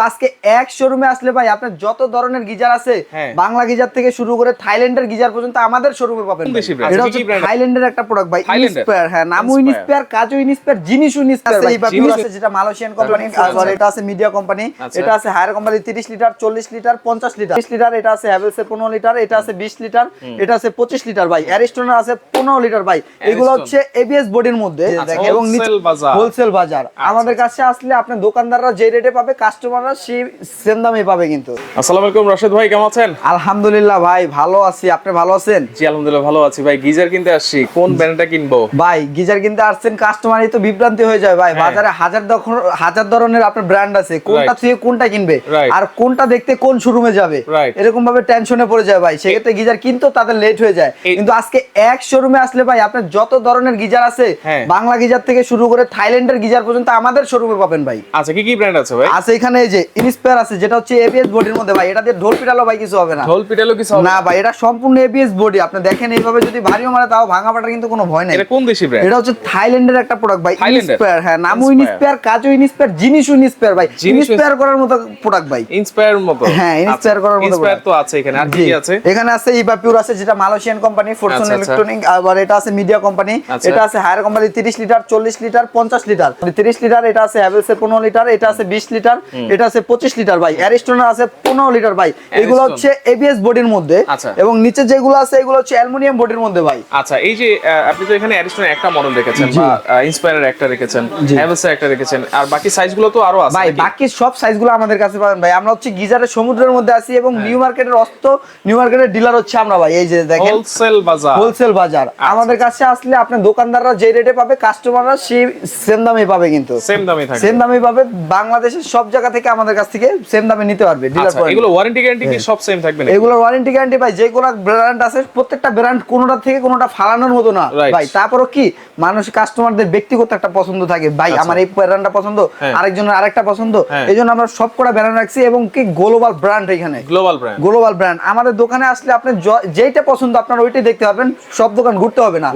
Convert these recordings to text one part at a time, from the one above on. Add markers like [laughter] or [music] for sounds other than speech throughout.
আজকে এক শোরুমে আসলে ভাই আপনার যত ধরনের গিজার আছে হ্যাঁ। বাংলা গিজার থেকে শুরু করে থাইল্যান্ডের গিজার পর্যন্ত আমাদের শোরুমে পাবেন? এটা হচ্ছে থাইল্যান্ডের একটা প্রোডাক্ট ভাই ইনস্পায়ার হ্যাঁ নামও ইনস্পায়ার কাজও ইনস্পায়ার জিনিসও ইনস্পায়ার আচ্ছা, এই পিওর আছে যেটা মালয়েশিয়ান কোম্পানি আচ্ছা। আর এটা আছে মিডিয়া কোম্পানি আচ্ছা। এটা আছে Haier company 30 litre 40 litre 50 litre 30 litre এটা আছে হ্যাভেলস এর 15 লিটার এটা আছে 20 লিটার এটা আছে 25 লিটার ভাই অ্যারিস্টনের আছে 15 লিটার ভাই এগুলো। হচ্ছে এবিএস বডির মধ্যে আচ্ছা, এবং। হোলসেল বাজার আমাদের কাছে আসলে আপনার দোকানদাররা যে রেটে পাবে কাস্টমাররা সেই সেম দামে পাবে কিন্তু। আসসালামু আলাইকুম রশিদ ভাই কেমন আছেন? আলহামদুলিল্লাহ ভাই ভালো আছি। আপনি ভালো আছেন? জি আলহামদুলিল্লাহ ভালো আছি। ভাই গিজার কিনতে আসছি। কোন ব্র্যান্ডটা কিনবো? ভাই গিজার কিনতে আসছেন কাস্টমারই তো বিভ্রান্তি হয়ে যায় ভাই। হ্যাঁ। বাজারে হাজার হাজার ধরনের আপনার ব্র্যান্ড আছে। কোনটা থেকে কোনটা কিনবে? আর কোনটা দেখতে কোন শোরুমে যাবে? এরকম ভাবে টেনশনে পড়ে যায় ভাই। সেক্ষেত্রে গিজার কিনতেও তাদের লেট হয়ে যায়। কিন্তু আজকে এক শোরুমে আসলে ভাই আপনার যত ধরনের গিজার আছে হ্যাঁ। বাংলা গিজার থেকে শুরু করে থাইল্যান্ডের গিজার পর্যন্ত আমাদের শোরুমে পাবেন ভাই। আচ্ছা কি কি ব্র্যান্ড আছে ভাই? আছে এখানে এই যে ইনস্পায়ার আছে যেটা হচ্ছে এবিএস বডির মধ্যে ভাই। এটা দিয়ে ঢোল পিটালো ভাই কিছু হবে না। ঢোল পিটালো কিছু হবে না ভাই এটা সম্পূর্ণ এবিএস বডি আপনি দেখেন এইভাবে যদি ভারীও মারে তাও ভাঙা পাটার কিন্তু কোনো ভয় নাই। এটা কোন দেশি ব্র্যান্ড এটা হচ্ছে থাইল্যান্ডের একটা প্রোডাক্ট ভাই। ইনস্পায়ার হ্যাঁ নামও ইনস্পায়ার কাজও ইনস্পায়ার জিনিসও ইনস্পায়ার ভাই। ইনস্পায়ার করার মতো প্রোডাক্ট ভাই। ইন্সপায়ার মতো। হ্যাঁ, inspire করার মতো ইন্সপায়ার। তো আছে এখানে। আর কি আছে? এখানে আছে ইবা পিওর আছে যেটা মালয়েশিয়ান কোম্পানি আচ্ছা, আচ্ছা। ইলেকট্রনিক আবার এটা আছে মিডিয়া কোম্পানি আচ্ছা। এটা আছে Haier company 30 litre 40 litre 50 litre. 30 litre এটা আছে হ্যাভেলস এর 15 লিটার এটা আছে 20 লিটার এটা আছে 25 লিটার ভাই অ্যারিস্টনের আছে 15 লিটার ভাই। এগুলো হচ্ছে এবিএস বডির মধ্যে আচ্ছা। এবং নিচে যেগুলো আছে এগুলো হচ্ছে অ্যালুমিনিয়াম বডির মধ্যে ভাই। আচ্ছা এই যে আপনি তো এখানে অ্যারিস্টনের একটা মডেল রেখেছেন। বা ইন্সপায়ারের একটা রেখেছেন জি। হ্যাভেলসের একটা রেখেছেন আর বাকি সাইজগুলো তো আরও আছে ভাই বাকি সব সাইজগুলো আমাদের কাছে পাবেন ভাই। আমরা হচ্ছে গিজারের সমুদ্রের মধ্যে আছি এবং হ্যাঁ। নিউ মার্কেটের অস্ত নিউ মার্কেটের ডিলার হচ্ছে আমরা ভাই। এই যে দেখেন হোলসেল বাজার। হোলসেল বাজার। আচ্ছা। আমাদের কাছে আসলে আপনার দোকানদাররা যে রেটে পাবে কাস্টমাররা সেই সেম দামে পাবে কিন্তু। সেম দামে থাকে সেম দামে পাবে। বাংলাদেশের সব জায়গা থেকে আমাদের কাছ থেকে সেম দামে নিতে পারবে ডিলার আচ্ছা এগুলো ওয়ারেন্টি গ্যারান্টি কি সব সেম থাকবে নাকি? এগুলোর ওয়ারেন্টি গ্যারান্টি ভাই যে কোনো ব্র্যান্ড আছে প্রত্যেকটা ব্র্যান্ড কোনোটা থেকে কোনোটা ফালানোর মতো না। ভাই তারপরও কি মানুষ কাস্টমারদের ব্যক্তিগত একটা পছন্দ থাকে। ভাই আচ্ছা। আমার এই ব্র্যান্ডটা পছন্দ হ্যাঁ। আরেকজনের আরেকটা পছন্দ হ্যাঁ। এই জন্য আমরা সব কটা ব্র্যান্ড রাখছি এবং কি গ্লোবাল ব্র্যান্ড এখানে। গ্লোবাল ব্র্যান্ড গ্লোবাল ব্র্যান্ড আমাদের দোকানে আসলে আপনি যেইটা পছন্দ আপনার ওইটাই দেখতে পাবেন সব দোকান ঘুরতে হবে না।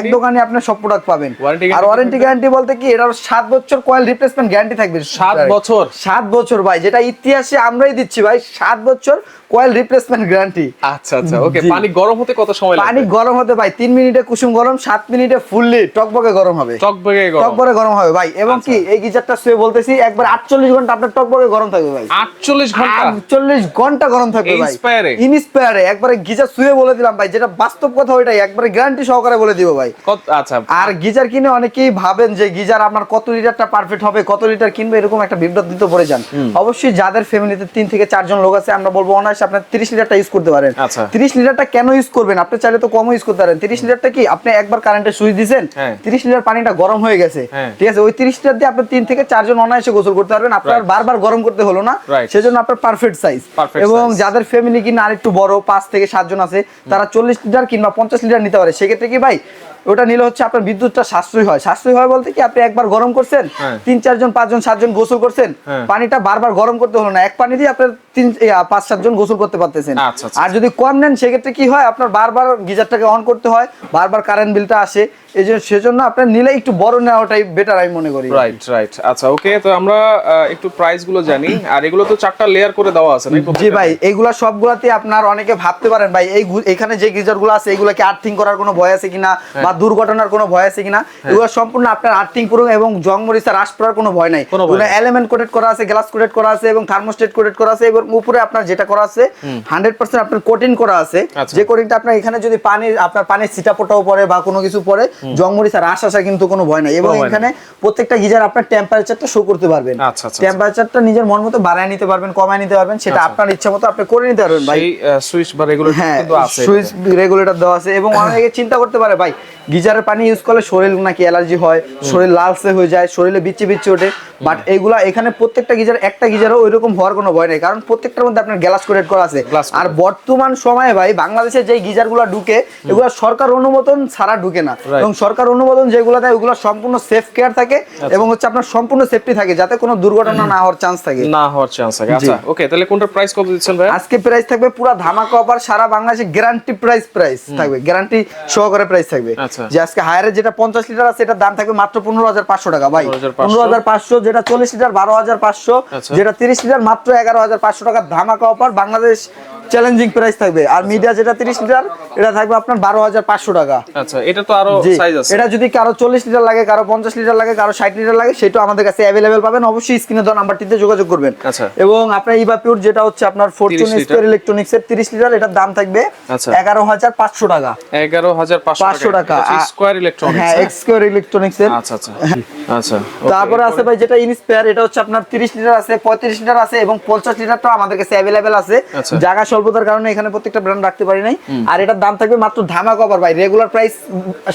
এক দোকানে আপনার সব প্রোডাক্ট পাবেন। আর ওয়ারেন্টি গ্যারান্টি বলতে? কি এটার সাত বছর কয়েল রিপ্লেসমেন্ট গ্যারান্টি থাকবে। সাত বছর? সাত বছর। ভাই যেটা ইতিহাসে আমরাই দিচ্ছি ভাই সাত বছর কয়েল রিপ্লেসমেন্ট গ্যারান্টি আচ্ছা আচ্ছা ওকে পানি গরম হতে কত সময় পানি গরম হতে ভাই তিন মিনিটে কুসুম গরম সাত মিনিটে ফুললি টকবকে গরম হবে। টকবগে গরম। টকবকে গরম হবে ভাই এবং কি আচ্ছা। এই গিজারটা শুয়ে বলতেছি একবার আটচল্লিশ ঘণ্টা আপনার টকবকে গরম থাকবে ভাই। 48 ঘণ্টা? আটচল্লিশ ঘণ্টা গরম থাকবে ভাই। এ? ইনস্পায়ারে একবারে গিজার শুয়ে বলে দিলাম ভাই যেটা বাস্তব কথা ওইটাই একবারে গ্যারান্টি সহকারে বলে দিব ভাই। আচ্ছা। আর গিজার কিনে অনেকেই ভাবেন যে গিজার আপনার কত লিটারটা পারফেক্ট হবে কত লিটার কিনবে এরকম একটা বিভ্রান্তিতে পড়ে যান। অবশ্যই যাদের ফ্যামিলিতে তিন থেকে চারজন লোক আছে আমরা বলব অনায়াসে আপনার তিরিশ লিটারটা ইউজ করতে পারেন। আচ্ছা। তিরিশ লিটারটা কেন ইউজ করবেন? আপনি চাইলে তো কম ইউজ করতে পারেন। তিরিশ লিটারটা কি? আপনি একবার কারেন্টে সুইচ দিয়েছেন হ্যাঁ। তিরিশ লিটার পানিটা গরম হয়ে গেছে। হ্যাঁ। ঠিক আছে? ওই তিরিশ লিটার দিয়ে আপনি তিন থেকে চারজন অনায়াসে গোসল করতে পারবেন। আপনার. বারবার গরম করতে হলো না. সেজন্য আপনার পারফেক্ট সাইজ এবং যাদের ফ্যামিলি কিনা আরেকটু বড় পাঁচ থেকে সাতজন আছে তারা চল্লিশ লিটার কিংবা পঞ্চাশ লিটার নিতে পারে। সেক্ষেত্রে কি ভাই ওটা নিলে হচ্ছে আপনার বিদ্যুৎটা সাশ্রয় হয়। সাশ্রয় হয় বলতে কি আপনি একবার গরম করছেন হ্যাঁ। তিন চারজন পাঁচজন সাতজন গোসল করছেন হ্যাঁ। পানিটা বারবার গরম করতে হলো না। এক পানি দিয়ে আপনার তিন পাঁচ সাতজন গোসল করতে পারতেছেন। আচ্ছা, আচ্ছা, আর যদি কম নেন সেক্ষেত্রে কি হয় আপনার বারবার গিজারটাকে অন করতে হয় বারবার কারেন্ট বিলটা আসে। এই জন্য সেজন্য আপনার নিলে একটু বড় নেওয়াটাই বেটার আমি মনে করি। রাইট রাইট আচ্ছা ওকে তো আমরা একটু প্রাইসগুলো জানি। আর এগুলো তো চারটা লেয়ার করে দেওয়া আছে জি ভাই এইগুলা সবগুলাতে আপনার অনেকে ভাবতে পারেন ভাই এই এখানে যে গিজারগুলো আছে এগুলা কি আর্থিং করার কোনো ভয় আছে কিনা। বা দুর্ঘটনার কোনো ভয় আছে কিনা এগুলো সম্পূর্ণ আপনার আর্থিং পুরো এবং জং মরিচা হ্রাস পড়ার কোনো ভয় নাই। কোনো এলিমেন্ট কোটেড করা আছে গ্লাস কোটেড করা আছে এবং থার্মোস্টেট কোটেড করা আছে এবং উপরে আপনার যেটা করা আছে হান্ড্রেড পার্সেন্ট আপনার কোটিং করা আছে। আচ্ছা। যে কোটিংটা আপনার এখানে যদি পানি আপনার পানির ছিটা পোটাও পরে বা কোনো কিছু পরে জং মরিচা হ্রাস আসা কিন্তু কোনো ভয় নাই। এবং। এখানে প্রত্যেকটা গিজার আপনার টেম্পারেচারটা শো করতে পারবেন। আচ্ছা, আচ্ছা, টেম্পারেচারটা নিজের মন মতো বাড়ায় নিতে পারবেন কমায় নিতে পারবেন সেটা আচ্ছা। আপনার ইচ্ছা মতো আপনি করে নিতে পারবেন ভাই। সুইচ বা রেগুলেটর হ্যাঁ কিন্তু আছে সুইচ রেগুলেটর দেওয়া আছে এবং [coughs] অনেকে চিন্তা করতে পারে ভাই গিজারের পানি ইউজ করলে শরীর নাকি অ্যালার্জি হয় শরীর লালসে হয়ে যায় শরীরে বিচ্ছি বিচ্ছি ওঠে। বাট এইগুলা এখানে প্রত্যেকটা গিজার একটা গিজারও ওইরকম হওয়ার কোনো ভয় নেই। কারণ প্রত্যেকটার মধ্যে আপনার গ্লাস কোটেড করা আছে। আর বর্তমান সময়ে ভাই বাংলাদেশে যে গিজারগুলো ঢুকে এগুলো সরকার অনুমোদন ছাড়া ঢুকে না। এবং সরকার অনুমোদন যেগুলো দেয় ওগুলো সম্পূর্ণ সেফ কেয়ার থাকে এবং হচ্ছে আপনার সম্পূর্ণ সেফটি থাকে যাতে কোনো দুর্ঘটনা না হওয়ার চান্স থাকে। না হওয়ার চান্স থাকে। আচ্ছা ওকে তাহলে কোনটার প্রাইস কত দিচ্ছেন ভাই? আজকে প্রাইস থাকবে পুরো ধামাকা অফার সারা বাংলাদেশে গ্যারান্টি প্রাইস প্রাইস থাকবে। গ্যারান্টি সহকারে প্রাইস থাকবে। আচ্ছা আচ্ছা। যে আজকে হায়ারের যেটা পঞ্চাশ লিটার আছে এটার দাম থাকবে মাত্র পনেরো হাজার পাঁচশো টাকা ভাই। পনেরো হাজার পাঁচশো। যেটা চল্লিশ লিটার বারো হাজার পাঁচশো আচ্ছা। যেটা তিরিশ লিটার মাত্র এগারো হাজার পাঁচশো টাকা ধামাকা অফার বাংলাদেশ চ্যালেঞ্জিং প্রাইস থাকবে আর মিডিয়া যেটা তিরিশ লিটার এটা থাকবে আপনার বারো হাজার পাঁচশো টাকা আচ্ছা এটা তো আরো জি সাইজ আছে এটা যদি কারো চল্লিশ লিটার লাগে কারো পঞ্চাশ লিটার লাগে কারো ষাট লিটার লাগে সেটাও আমাদের কাছে অ্যাভেলেবেল পাবেন অবশ্যই স্ক্রিনে দেওয়া নাম্বারটিতে যোগাযোগ করবেন আচ্ছা। এবং আপনার ইভা পিওর যেটা হচ্ছে আপনার ফরচুন 30 লিটার। স্কোয়ার ইলেকট্রনিক্স এর তিরিশ লিটার এটার দাম থাকবে আচ্ছা। এগারো হাজার পাঁচশো টাকা এগারো হাজার পাঁচশো টাকা স্কোয়ার ইলেকট্রনিক্স হ্যাঁ এক্স স্কোয়ার ইলেকট্রনিক্স এর আচ্ছা আচ্ছা আচ্ছা তারপরে আছে ভাই যেটা ইনস্পায়ার এটা হচ্ছে আপনার 30 লিটার আছে 35 লিটার আছে এবং 50 লিটারটা আমাদের কাছে अवेलेबल আছে আচ্ছা। জায়গা স্বল্পতার কারণে এখানে প্রত্যেকটা ব্র্যান্ড রাখতে পারি নাই। আর এটার দাম থাকবে মাত্র ধামাকা অফার ভাই। রেগুলার প্রাইস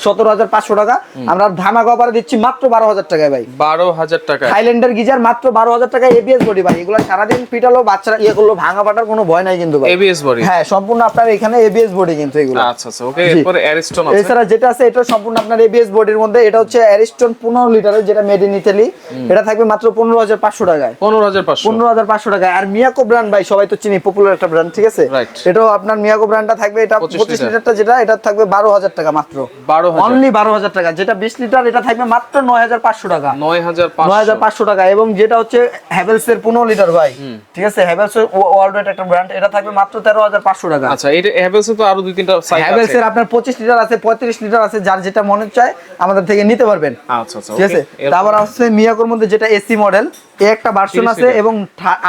17500 টাকা। আমরা ধামাকা অফারে দিচ্ছি মাত্র 12000 টাকায় ভাই। বারো হাজার টাকা থাইল্যান্ডের গিজার মাত্র 12000 টাকা এবিএস বডি ভাই। এগুলো সারাদিন পিটালো বাচ্চারা ইয়ে করল ভাঙা পাটার কোনো ভয় নাই কিন্তু এবিএস বডি হ্যাঁ সম্পূর্ণ আপনার এখানে এবিএস বডি কিন্তু এগুলো। আচ্ছা আচ্ছা ওকে। অ্যারিস্টন আছে। এছাড়া যেটা আছে এটা সম্পূর্ণ আপনার এবিএস বডির মধ্যে। এটা হচ্ছে অ্যারিস্টন পনেরো লিটারের যেটা মেড ইন ইতালি এটা থাকবে মাত্র পনেরো হাজার পাঁচশো টাকায়। পনেরো হাজার পাঁচশো। পনেরো হাজার পাঁচশো টাকায়। আর মিয়াকো ব্র্যান্ড ভাই সবাই তো চিনি পপুলার একটা ব্র্যান্ড ঠিক আছে? Right. এটাও আপনার মিয়াকো ব্র্যান্ডটা থাকবে এটা 25 পঁচিশ লিটারটা যেটা এটা থাকবে বারো হাজার টাকা মাত্র। বারো অনলি বারো হাজার টাকা। যেটা বিশ লিটার এটা থাকবে মাত্র নয় হাজার পাঁচশো টাকা। নয় হাজার নয় হাজার পাঁচশো টাকা। এবং যেটা হচ্ছে হ্যাভেলস এর পনেরো লিটার ভাই। ঠিক আছে? হ্যাভেলস ওয়ার্ল্ড একটা ব্র্যান্ড এটা থাকবে মাত্র তেরো হাজার পাঁচশো টাকা। আচ্ছা এটা হ্যাভেলস তো আরও দুই তিনটা সাইজ হ্যাভেলস আছে। এর আপনার পঁচিশ লিটার আছে পঁয়ত্রিশ লিটার আছে যার যেটা মনে চায় আমাদের থেকে নিতে পারবেন। আচ্ছা আচ্ছা ঠিক আছে? তারপর আছে মিয়াকোর মধ্যে যেটা এসি মডেল এ একটা ভার্সন আছে এবং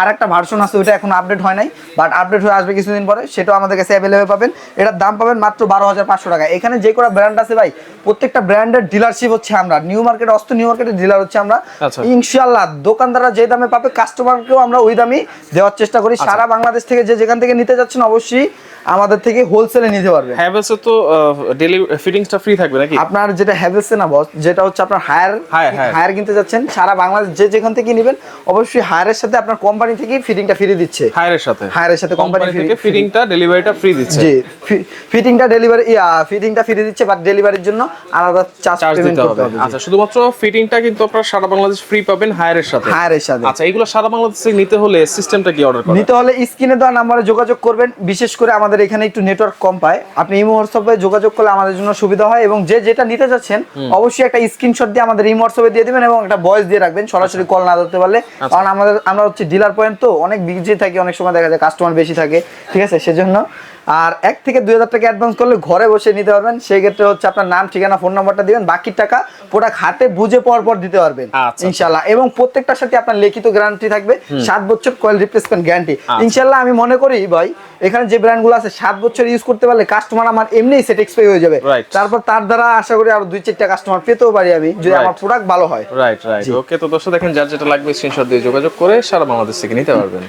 আর একটা ভার্সন আছে ওটা এখন আপডেট হয় নাই বাট আপডেট হয়ে আসবে কিছুদিন পরে সেটাও আমাদের কাছে অ্যাভেলেবেল পাবেন। এটার দাম পাবেন মাত্র বারো হাজার পাঁচশো টাকা। এখানে যে কোনো ব্র্যান্ড আছে ভাই প্রত্যেকটা ব্র্যান্ডের ডিলারশিপ হচ্ছে আমরা। নিউ মার্কেট অস্ত নিউ মার্কেটের ডিলার হচ্ছে আমরা। আচ্ছা। ইনশাল্লাহ দোকানদাররা যে দামে পাবে কাস্টমারকেও আমরা ওই দামই দেওয়ার চেষ্টা করি। আচ্ছা। সারা বাংলাদেশ থেকে যে যেখান থেকে নিতে যাচ্ছেন অবশ্যই আমাদের থেকে হোলসেলে নিতে পারবে। হ্যাভেলস তো ডেলি ফিটিংসটা ফ্রি থাকবে নাকি? আপনার যেটা হ্যাভেলস না বস যেটা হচ্ছে আপনার হায়ার। হায়ার কিনতে যাচ্ছেন সারা বাংলাদেশ যে যেখান থেকে নেবেন অবশ্যই হায়ারের সাথে আপনার কোম্পানি থেকে ফিটিংটা ফ্রি দিচ্ছে। হায়ারের সাথে? হায়ারের সাথে কোম্পানি থেকে ফিটিংটা ডেলিভারিটা ফ্রি দিচ্ছে। জি ফিটিংটা ডেলিভারি ফিটিংটা ফ্রি দিচ্ছে বাট ডেলিভারির জন্য আলাদা চার্জ পেমেন্ট দিতে করতে হবে। আচ্ছা শুধুমাত্র ফিটিংটা কিন্তু আপনারা সারা বাংলাদেশ ফ্রি পাবেন হায়ারের সাথে। হায়ারের সাথে। আচ্ছা এগুলো সারা বাংলাদেশ নিতে হলে সিস্টেমটা কি অর্ডার করেন নিতে হলে স্ক্রিনে দেওয়া নাম্বারে যোগাযোগ করবেন বিশেষ করে আমাদের এখানে একটু নেটওয়ার্ক কম পায়। আপনি ইমো হোয়াটসঅ্যাপে যোগাযোগ করলে আমাদের জন্য সুবিধা হয় এবং যে যেটা নিতে চাচ্ছেন অবশ্যই একটা স্ক্রিনশট দিয়ে আমাদের ইমো হোয়াটসঅ্যাপে দিয়ে দিবেন এবং একটা ভয়েস দিয়ে রাখবেন সরাসরি কল না ধরতে পারলে। কারণ আমাদের আমরা হচ্ছে ডিলার পয়েন্ট তো অনেক বিজি থাকি অনেক সময় দেখা যায় কাস্টমার বেশি থাকে ঠিক আছে? সেজন্য আর এক থেকে দুই হাজার টাকা অ্যাডভান্স করলে ঘরে বসে নিতে পারবেন। সেই ক্ষেত্রে হচ্ছে আপনার নাম ঠিকানা ফোন নাম্বারটা দিবেন। বাকি টাকা প্রোডাক্ট হাতে বুঝে পর পর দিতে পারবেন। আচ্ছা। ইনশাল্লাহ এবং প্রত্যেকটার সাথে আপনার লিখিত গ্যারান্টি থাকবে। সাত বছর কয়েল রিপ্লেসমেন্ট গ্যারান্টি। ইনশাল্লাহ আমি মনে করি ভাই এখানে যে ব্র্যান্ডগুলো আছে সাত বছর ইউজ করতে পারলে কাস্টমার আমার এমনিই স্যাটিসফাই হয়ে যাবে। তারপর তার দ্বারা আশা করি আরও দুই চারটা কাস্টমার পেতেও পারি আমি যদি আমার প্রোডাক্ট ভালো হয়। রাইট রাইট ওকে তো দর্শক দেখেন যার যেটা লাগবে স্ক্রিনশট দিয়ে যোগাযোগ করে সারা বাংলাদেশ থেকে নিতে পারবেন।